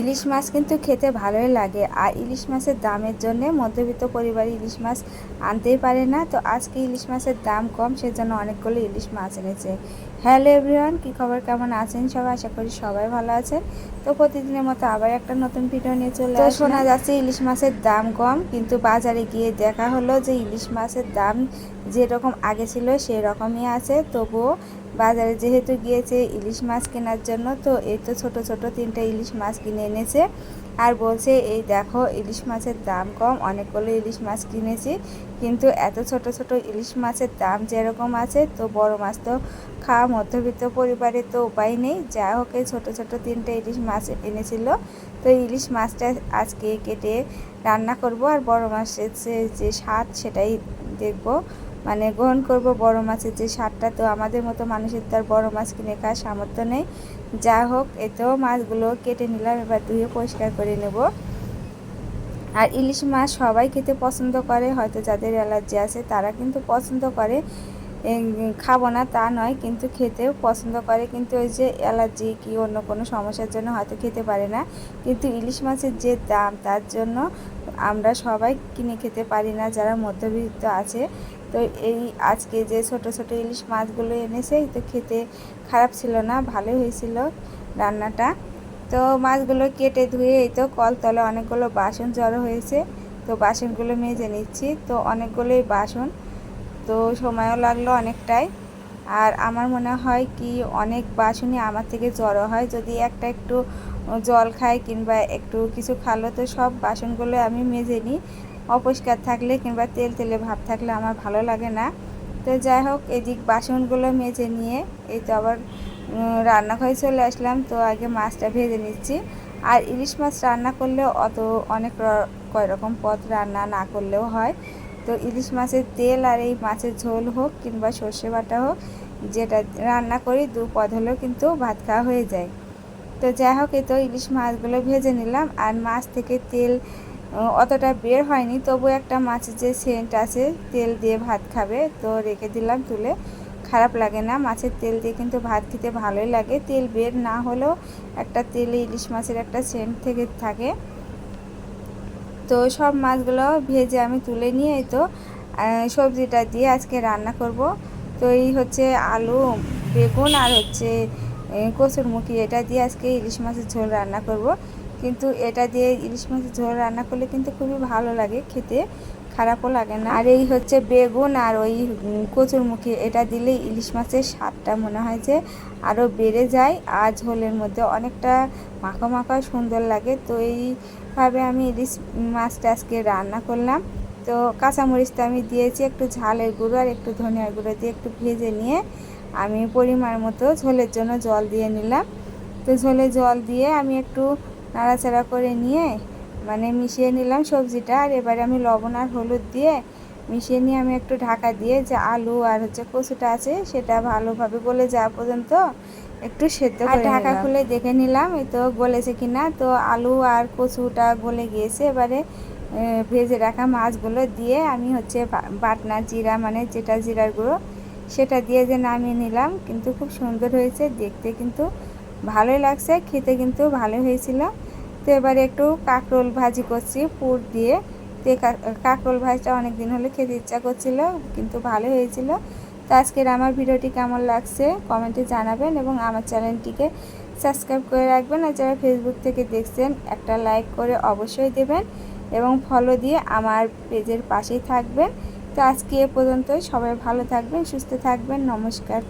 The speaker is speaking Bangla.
ইলিশ মাছ কিন্তু খেতে ভালোই লাগে। আর ইলিশ মাছের দামের জন্য মধ্যবিত্ত পরিবার ইলিশ মাছ আনতেই পারে না। তো আজকে ইলিশ মাছের দাম কম, সেজন্য অনেকগুলো ইলিশ মাছ এনেছে। হ্যালো এভরিওয়ান কী খবর কেমন আছেন সবাই? আশা করি সবাই ভালো আছেন। তো প্রতিদিনের মতো আবার একটা নতুন ভিডিও নিয়ে চলে তো শোনা যাচ্ছে ইলিশ মাছের দাম কম কিন্তু বাজারে গিয়ে দেখা হলো যে ইলিশ মাছের দাম যেরকম আগে ছিল সেই রকমই আছে। তবুও বাজারে যেহেতু গিয়েছে ইলিশ মাছ কেনার জন্য তো এই তো ছোটো ছোটো তিনটা ইলিশ মাছ কিনে এনেছে। আর বলছে, এই দেখো, ইলিশ মাছের দাম কম, অনেকগুলো ইলিশ মাছ কিনেছি, কিন্তু এত ছোট ছোট ইলিশ মাছের দাম যেরকম আছে, তো বড় মাছ তো খাওয়া মধ্যবিত্ত পরিবারে তো উপায় নেই। যা হোক, এই ছোটো ছোটো তিনটে ইলিশ মাছ এনেছিল। তো ইলিশ মাছটা আজকে কেটে রান্না করব, আর বড় মাছের যে স্বাদ সেটাই দেখব। মানে গ্রহণ করব বড় মাছের যে স্বাদটা, তো আমাদের মতো মানুষের তো আর বড় মাছ কিনে খাওয়ার সামর্থ্য নেই। যা হোক, এতেও মাছগুলো কেটে নিলাম, এবার ধুয়ে পরিষ্কার করে নেব। আর ইলিশ মাছ সবাই খেতে পছন্দ করে, হয়তো যাদের অ্যালার্জি আছে তারা কিন্তু পছন্দ করে। খাব না তা নয়, কিন্তু খেতেও পছন্দ করে, কিন্তু ওই যে অ্যালার্জি কি অন্য কোনো সমস্যার জন্য হয়তো খেতে পারে না। কিন্তু ইলিশ মাছের যে দাম, তার জন্য আমরা সবাই কিনে খেতে পারি না, যারা মধ্যবিত্ত আছে। তো এই আজকে যে ছোট ছোট ইলিশ মাছগুলো এনেছে তো খেতে খারাপ ছিল না, ভালোই হয়েছিল রান্নাটা। তো মাছগুলো কেটে ধুয়ে এই তো কলতলে অনেকগুলো বাসন জড়ো হয়েছে, তো বাসনগুলো মেজে নিচ্ছি। তো অনেকগুলোই বাসন, তো সময়ও লাগল অনেকটাই। আর আমার মনে হয় কি, অনেক বাসনই আমার থেকে জড়ো হয়। যদি একটা একটু জল খাই কিংবা একটু কিছু খালো, তো সব বাসনগুলো আমি মেজে নিই। অপরিষ্কার থাকলে কিংবা তেল তেলে ভাব থাকলে আমার ভালো লাগে না। তো যাই হোক, এদিক বাসনগুলো মেজে নিয়ে এই তো আবার রান্নাঘরে চলে আসলাম। তো আগে মাছটা ভেজে নিচ্ছি। আর ইলিশ মাছ রান্না করলেও অত অনেক কয় রকম পদ রান্না না করলেও হয়। তো ইলিশ মাছের তেল আর এই মাছের ঝোল হোক কিংবা সর্ষে বাটা হোক, যেটা রান্না করি দু পদ হলেও কিন্তু ভাত খাওয়া হয়ে যায়। তো যাই হোক, এই তো ইলিশ মাছগুলো ভেজে নিলাম। আর মাছ থেকে তেল অতটা বের হয়নি। তবু একটা মাছের যে সেন্ট আছে, তেল দিয়ে ভাত খাবে, তো রেখে দিলাম তুলে। খারাপ লাগে না, মাছের তেল দিয়ে কিন্তু ভাত খেতে ভালোই লাগে। তেল বের না হলেও একটা তেলে ইলিশ মাছের একটা সেন্ট থেকে থাকে। তো সব মাছগুলো ভেজে আমি তুলে নিয়ে তো সবজিটা দিয়ে আজকে রান্না করব। তো এই হচ্ছে আলু, বেগুন আর হচ্ছে কচুর মুখি এটা দিয়ে আজকে ইলিশ মাছের ঝোল রান্না করব। কিন্তু এটা দিয়ে ইলিশ মাছের ঝোল রান্না করলে কিন্তু খুবই ভালো লাগে, খেতে খারাপও লাগে না। আর এই হচ্ছে বেগুন আর ওই কচুরমুখী, এটা দিলে ইলিশ মাছের স্বাদটা মনে হয় যে আরও বেড়ে যায় আর ঝোলের মধ্যে অনেকটা মাখা মাখা সুন্দর লাগে। তো এইভাবে আমি ইলিশ মাছটা আজকে রান্না করলাম। তো কাঁচামরিচটা আমি দিয়েছি, একটু ঝালের গুঁড়ো আর একটু ধনিয়ার গুঁড়ো দিয়ে একটু ভেজে নিয়ে আমি পরিমাণ মতো ঝোলের জন্য জল দিয়ে নিলাম। তো ঝোলে জল দিয়ে আমি একটু নাড়াচাড়া করে নিয়ে মানে মিশিয়ে নিলাম সবজিটা। আর এবারে আমি লবণ আর হলুদ দিয়ে মিশিয়ে নিয়ে আমি একটু ঢাকা দিয়ে যে আলু আর হচ্ছে কচুটা আছে সেটা ভালোভাবে গলে যাওয়া পর্যন্ত একটু সেদ্ধ করে ঢাকা খুলে দেখে নিলাম এই তো গলেছে কিনা। তো আলু আর কচুটা গলে গিয়েছে। এবারে ভেজে রাখা মাছগুলো দিয়ে আমি হচ্ছে বাটনা জিরা মানে যেটা জিরার গুঁড়ো সেটা দিয়ে যে নামিয়ে নিলাম। কিন্তু খুব সুন্দর হয়েছে দেখতে কিন্তু ভালোই লাগছে খেতে কিন্তু ভালো হয়েছিল। তো এবারে একটু কাঁকরোল ভাজি করছি, পুর দিয়ে। তো কাঁকরোল ভাজিটা অনেক দিন হলে খেতে ইচ্ছা করছিল, কিন্তু ভালো হয়েছিল। তো আজকের আমার ভিডিওটি কেমন লাগছে কমেন্টে জানাবেন এবং আমার চ্যানেলটিকে সাবস্ক্রাইব করে রাখবেন। আর যারা ফেসবুক থেকে দেখছেন, একটা লাইক করে অবশ্যই দেবেন এবং ফলো দিয়ে আমার পেজের পাশেই থাকবেন। তো আজকে এ পর্যন্তই। সবাই ভালো থাকবেন, সুস্থ থাকবেন। নমস্কার।